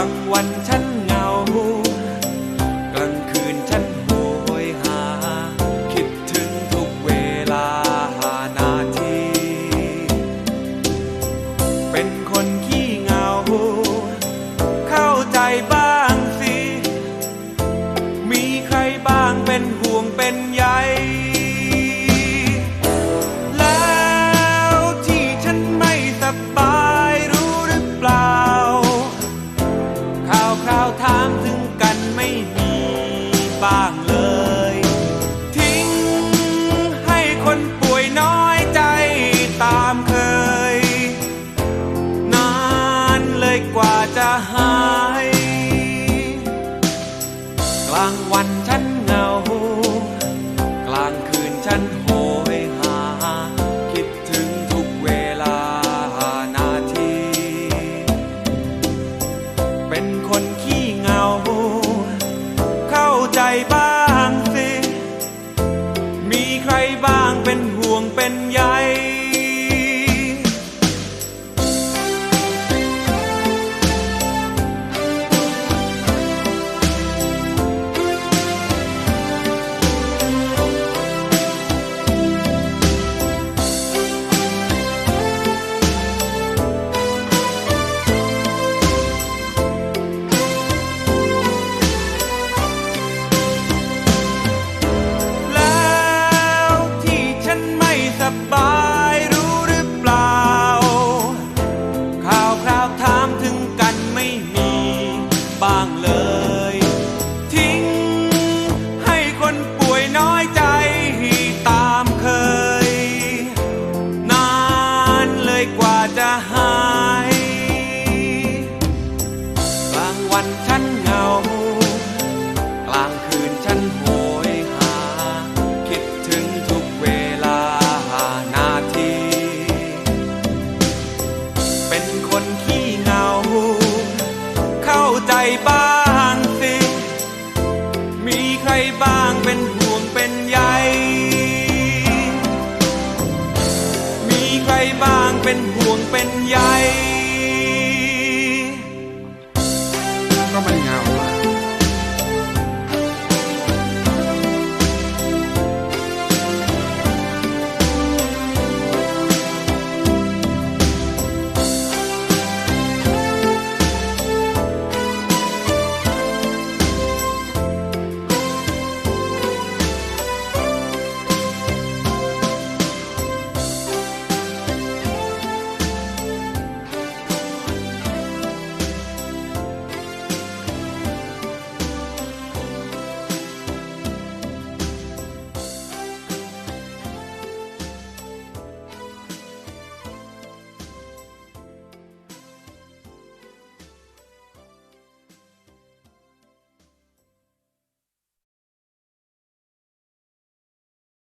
างวันฉัน ไม่มีบ้างเลย ทิ้งให้คนป่วยน้อยใจตามเคย นานเลยกว่าจะหาย กลางวัน bye.